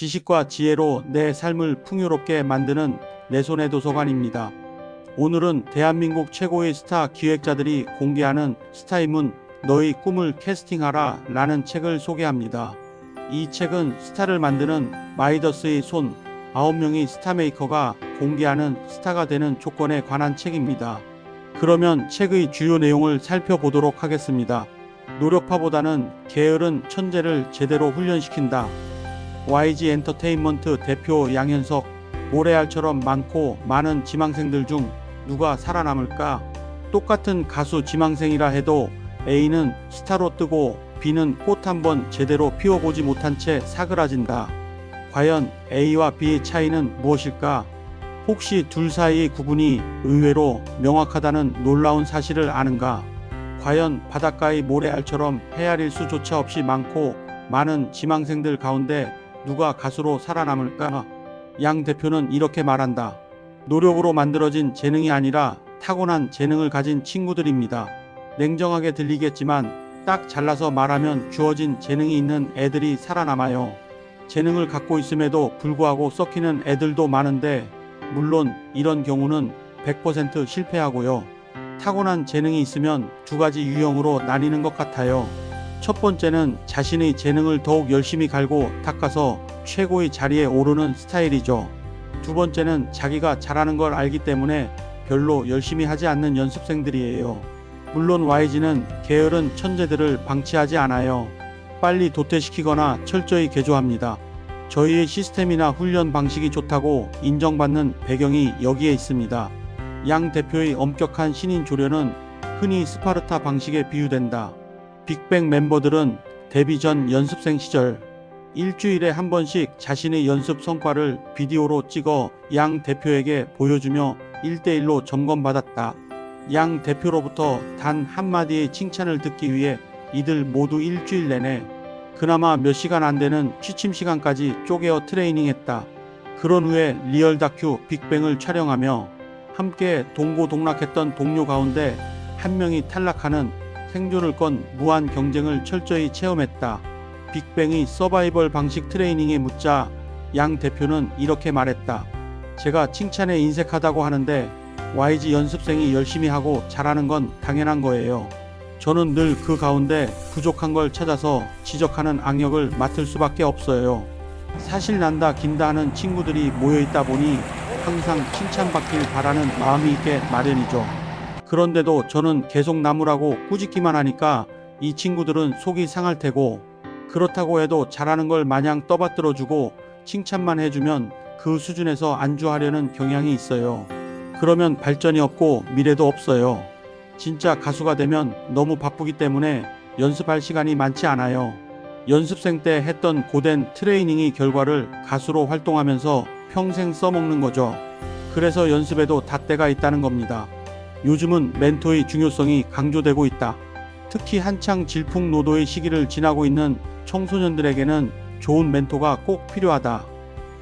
지식과 지혜로 내 삶을 풍요롭게 만드는 내 손의 도서관입니다. 오늘은 대한민국 최고의 스타 기획자들이 공개하는 스타임은 너의 꿈을 캐스팅하라 라는 책을 소개합니다. 이 책은 스타를 만드는 마이더스의 손 9명의 스타메이커가 공개하는 스타가 되는 조건에 관한 책입니다. 그러면 책의 주요 내용을 살펴보도록 하겠습니다. 노력파보다는 게으른 천재를 제대로 훈련시킨다. YG 엔터테인먼트 대표 양현석, 모래알처럼 많고 많은 지망생들 중 누가 살아남을까? 똑같은 가수 지망생이라 해도 A는 스타로 뜨고 B는 꽃 한 번 제대로 피워보지 못한 채 사그라진다. 과연 A와 B의 차이는 무엇일까? 혹시 둘 사이의 구분이 의외로 명확하다는 놀라운 사실을 아는가? 과연 바닷가의 모래알처럼 헤아릴 수조차 없이 많고 많은 지망생들 가운데 누가 가수로 살아남을까? 양 대표는 이렇게 말한다. 노력으로 만들어진 재능이 아니라 타고난 재능을 가진 친구들입니다. 냉정하게 들리겠지만 딱 잘라서 말하면 주어진 재능이 있는 애들이 살아남아요. 재능을 갖고 있음에도 불구하고 썩히는 애들도 많은데 물론 이런 경우는 100% 실패하고요. 타고난 재능이 있으면 두 가지 유형으로 나뉘는 것 같아요. 첫 번째는 자신의 재능을 더욱 열심히 갈고 닦아서 최고의 자리에 오르는 스타일이죠. 두 번째는 자기가 잘하는 걸 알기 때문에 별로 열심히 하지 않는 연습생들이에요. 물론 YG는 게으른 천재들을 방치하지 않아요. 빨리 도태시키거나 철저히 개조합니다. 저희의 시스템이나 훈련 방식이 좋다고 인정받는 배경이 여기에 있습니다. 양 대표의 엄격한 신인 조련은 흔히 스파르타 방식에 비유된다. 빅뱅 멤버들은 데뷔 전 연습생 시절 일주일에 한 번씩 자신의 연습 성과를 비디오로 찍어 양 대표에게 보여주며 1대1로 점검받았다. 양 대표로부터 단 한마디의 칭찬을 듣기 위해 이들 모두 일주일 내내 그나마 몇 시간 안 되는 취침 시간까지 쪼개어 트레이닝했다. 그런 후에 리얼 다큐 빅뱅을 촬영하며 함께 동고동락했던 동료 가운데 한 명이 탈락하는 생존을 건 무한 경쟁을 철저히 체험했다. 빅뱅이 서바이벌 방식 트레이닝에 묻자 양 대표는 이렇게 말했다. 제가 칭찬에 인색하다고 하는데 YG 연습생이 열심히 하고 잘하는 건 당연한 거예요. 저는 늘 그 가운데 부족한 걸 찾아서 지적하는 악역을 맡을 수밖에 없어요. 사실 난다 긴다 하는 친구들이 모여 있다 보니 항상 칭찬받길 바라는 마음이 있게 마련이죠. 그런데도 저는 계속 나무라고 꾸짖기만 하니까 이 친구들은 속이 상할 테고 그렇다고 해도 잘하는 걸 마냥 떠받들어 주고 칭찬만 해주면 그 수준에서 안주하려는 경향이 있어요. 그러면 발전이 없고 미래도 없어요. 진짜 가수가 되면 너무 바쁘기 때문에 연습할 시간이 많지 않아요. 연습생 때 했던 고된 트레이닝의 결과를 가수로 활동하면서 평생 써먹는 거죠. 그래서 연습에도 닷대가 있다는 겁니다. 요즘은 멘토의 중요성이 강조되고 있다. 특히 한창 질풍노도의 시기를 지나고 있는 청소년들에게는 좋은 멘토가 꼭 필요하다.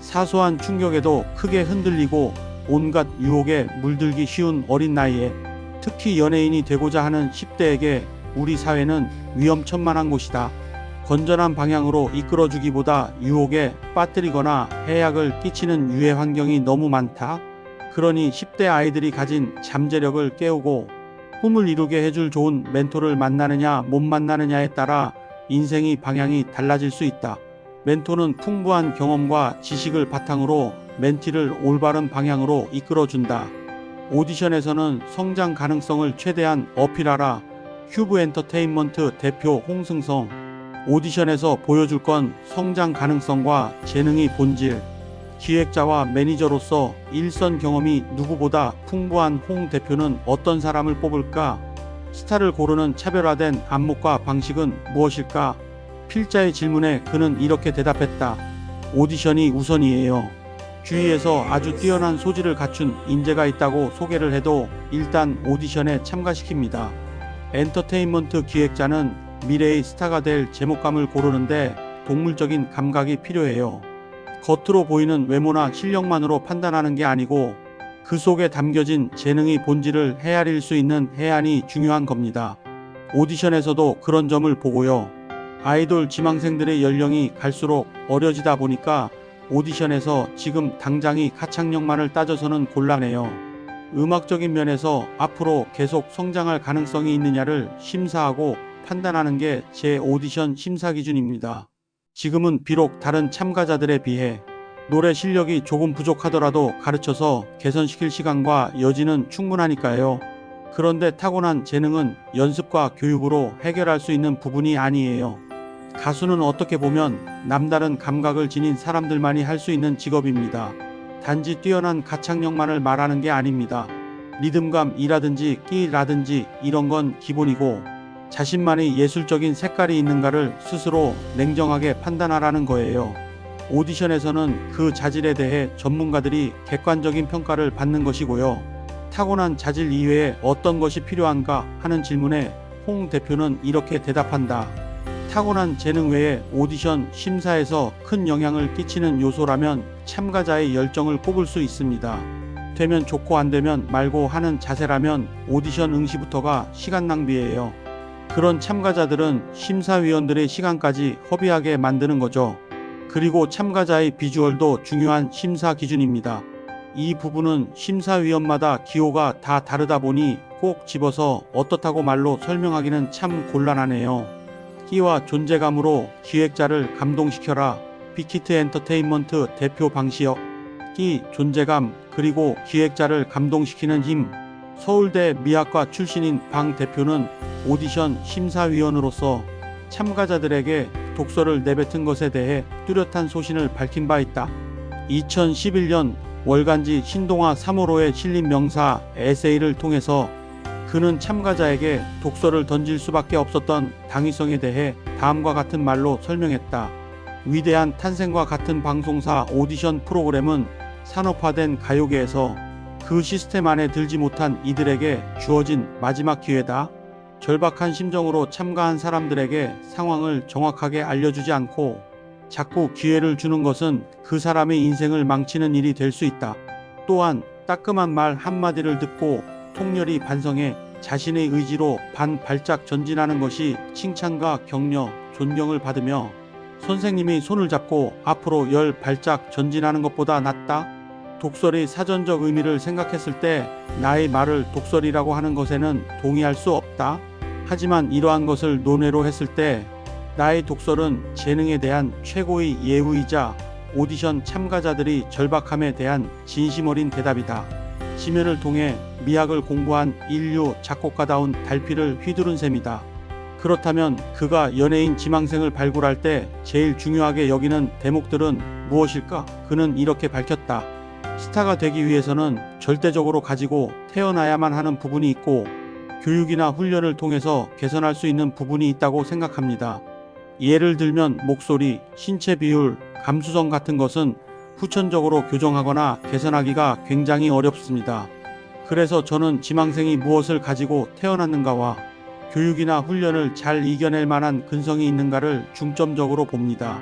사소한 충격에도 크게 흔들리고 온갖 유혹에 물들기 쉬운 어린 나이에 특히 연예인이 되고자 하는 10대에게 우리 사회는 위험천만한 곳이다. 건전한 방향으로 이끌어주기보다 유혹에 빠뜨리거나 해악을 끼치는 유해 환경이 너무 많다. 그러니 10대 아이들이 가진 잠재력을 깨우고 꿈을 이루게 해줄 좋은 멘토를 만나느냐 못 만나느냐에 따라 인생의 방향이 달라질 수 있다. 멘토는 풍부한 경험과 지식을 바탕으로 멘티를 올바른 방향으로 이끌어준다. 오디션에서는 성장 가능성을 최대한 어필하라. 큐브 엔터테인먼트 대표 홍승성. 오디션에서 보여줄 건 성장 가능성과 재능의 본질. 기획자와 매니저로서 일선 경험이 누구보다 풍부한 홍 대표는 어떤 사람을 뽑을까? 스타를 고르는 차별화된 안목과 방식은 무엇일까? 필자의 질문에 그는 이렇게 대답했다. 오디션이 우선이에요. 주위에서 아주 뛰어난 소질을 갖춘 인재가 있다고 소개를 해도 일단 오디션에 참가시킵니다. 엔터테인먼트 기획자는 미래의 스타가 될 제목감을 고르는데 동물적인 감각이 필요해요. 겉으로 보이는 외모나 실력만으로 판단하는 게 아니고 그 속에 담겨진 재능의 본질을 헤아릴 수 있는 해안이 중요한 겁니다. 오디션에서도 그런 점을 보고요. 아이돌 지망생들의 연령이 갈수록 어려지다 보니까 오디션에서 지금 당장이 가창력만을 따져서는 곤란해요. 음악적인 면에서 앞으로 계속 성장할 가능성이 있느냐를 심사하고 판단하는 게 제 오디션 심사 기준입니다. 지금은 비록 다른 참가자들에 비해 노래 실력이 조금 부족하더라도 가르쳐서 개선시킬 시간과 여지는 충분하니까요. 그런데 타고난 재능은 연습과 교육으로 해결할 수 있는 부분이 아니에요. 가수는 어떻게 보면 남다른 감각을 지닌 사람들만이 할 수 있는 직업입니다. 단지 뛰어난 가창력만을 말하는 게 아닙니다. 리듬감이라든지 끼라든지 이런 건 기본이고 자신만의 예술적인 색깔이 있는가를 스스로 냉정하게 판단하라는 거예요. 오디션에서는 그 자질에 대해 전문가들이 객관적인 평가를 받는 것이고요. 타고난 자질 이외에 어떤 것이 필요한가 하는 질문에 홍 대표는 이렇게 대답한다. 타고난 재능 외에 오디션 심사에서 큰 영향을 끼치는 요소라면 참가자의 열정을 꼽을 수 있습니다. 되면 좋고 안 되면 말고 하는 자세라면 오디션 응시부터가 시간 낭비예요. 그런 참가자들은 심사위원들의 시간까지 허비하게 만드는 거죠. 그리고 참가자의 비주얼도 중요한 심사 기준입니다. 이 부분은 심사위원마다 기호가 다 다르다 보니 꼭 집어서 어떻다고 말로 설명하기는 참 곤란하네요. 끼와 존재감으로 기획자를 감동시켜라. 빅히트 엔터테인먼트 대표 방시혁. 끼, 존재감, 그리고 기획자를 감동시키는 힘. 서울대 미학과 출신인 방 대표는 오디션 심사위원으로서 참가자들에게 독서를 내뱉은 것에 대해 뚜렷한 소신을 밝힌 바 있다. 2011년 월간지 신동아 3호로에 실린 명사 에세이를 통해서 그는 참가자에게 독서를 던질 수밖에 없었던 당위성에 대해 다음과 같은 말로 설명했다. 위대한 탄생과 같은 방송사 오디션 프로그램은 산업화된 가요계에서 그 시스템 안에 들지 못한 이들에게 주어진 마지막 기회다. 절박한 심정으로 참가한 사람들에게 상황을 정확하게 알려주지 않고 자꾸 기회를 주는 것은 그 사람의 인생을 망치는 일이 될 수 있다. 또한 따끔한 말 한마디를 듣고 통렬히 반성해 자신의 의지로 반 발짝 전진하는 것이 칭찬과 격려, 존경을 받으며 선생님이 손을 잡고 앞으로 열 발짝 전진하는 것보다 낫다. 독설의 사전적 의미를 생각했을 때 나의 말을 독설이라고 하는 것에는 동의할 수 없다. 하지만 이러한 것을 논외로 했을 때 나의 독설은 재능에 대한 최고의 예우이자 오디션 참가자들이 절박함에 대한 진심 어린 대답이다. 지면을 통해 미학을 공부한 인류 작곡가다운 달피를 휘두른 셈이다. 그렇다면 그가 연예인 지망생을 발굴할 때 제일 중요하게 여기는 대목들은 무엇일까? 그는 이렇게 밝혔다. 스타가 되기 위해서는 절대적으로 가지고 태어나야만 하는 부분이 있고 교육이나 훈련을 통해서 개선할 수 있는 부분이 있다고 생각합니다. 예를 들면 목소리, 신체 비율, 감수성 같은 것은 후천적으로 교정하거나 개선하기가 굉장히 어렵습니다. 그래서 저는 지망생이 무엇을 가지고 태어났는가와 교육이나 훈련을 잘 이겨낼 만한 근성이 있는가를 중점적으로 봅니다.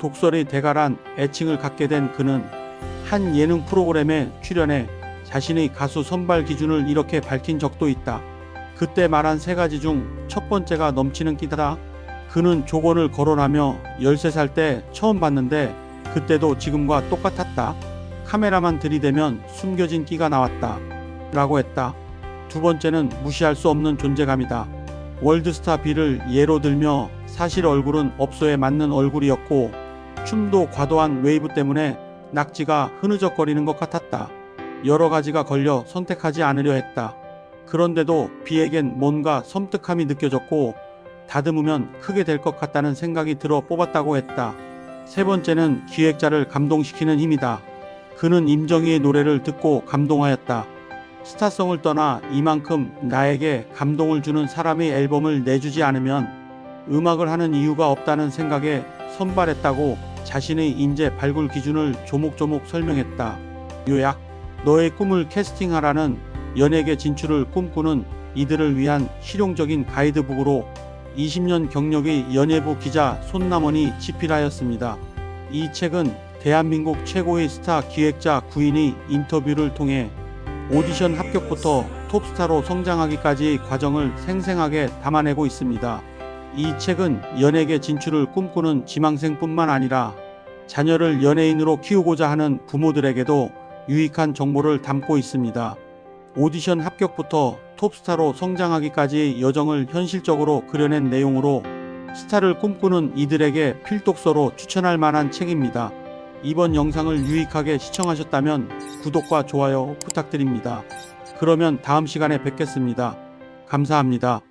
독설의 대가란 애칭을 갖게 된 그는 한 예능 프로그램에 출연해 자신의 가수 선발 기준을 이렇게 밝힌 적도 있다. 그때 말한 세 가지 중 첫 번째가 넘치는 끼다. 그는 조건을 거론하며 13살 때 처음 봤는데 그때도 지금과 똑같았다. 카메라만 들이대면 숨겨진 끼가 나왔다. 라고 했다. 두 번째는 무시할 수 없는 존재감이다. 월드스타 B를 예로 들며 사실 얼굴은 업소에 맞는 얼굴이었고 춤도 과도한 웨이브 때문에 낙지가 흐느적거리는 것 같았다. 여러 가지가 걸려 선택하지 않으려 했다. 그런데도 비에겐 뭔가 섬뜩함이 느껴졌고 다듬으면 크게 될 것 같다는 생각이 들어 뽑았다고 했다. 세 번째는 기획자를 감동시키는 힘이다. 그는 임정희의 노래를 듣고 감동하였다. 스타성을 떠나 이만큼 나에게 감동을 주는 사람의 앨범을 내주지 않으면 음악을 하는 이유가 없다는 생각에 선발했다고 자신의 인재 발굴 기준을 조목조목 설명했다. 요약 너의 꿈을 캐스팅하라는 연예계 진출을 꿈꾸는 이들을 위한 실용적인 가이드북으로 20년 경력의 연예부 기자 손남원이 집필하였습니다. 이 책은 대한민국 최고의 스타 기획자 구인의 인터뷰를 통해 오디션 합격부터 톱스타로 성장하기까지의 과정을 생생하게 담아내고 있습니다. 이 책은 연예계 진출을 꿈꾸는 지망생뿐만 아니라 자녀를 연예인으로 키우고자 하는 부모들에게도 유익한 정보를 담고 있습니다. 오디션 합격부터 톱스타로 성장하기까지의 여정을 현실적으로 그려낸 내용으로 스타를 꿈꾸는 이들에게 필독서로 추천할 만한 책입니다. 이번 영상을 유익하게 시청하셨다면 구독과 좋아요 부탁드립니다. 그러면 다음 시간에 뵙겠습니다. 감사합니다.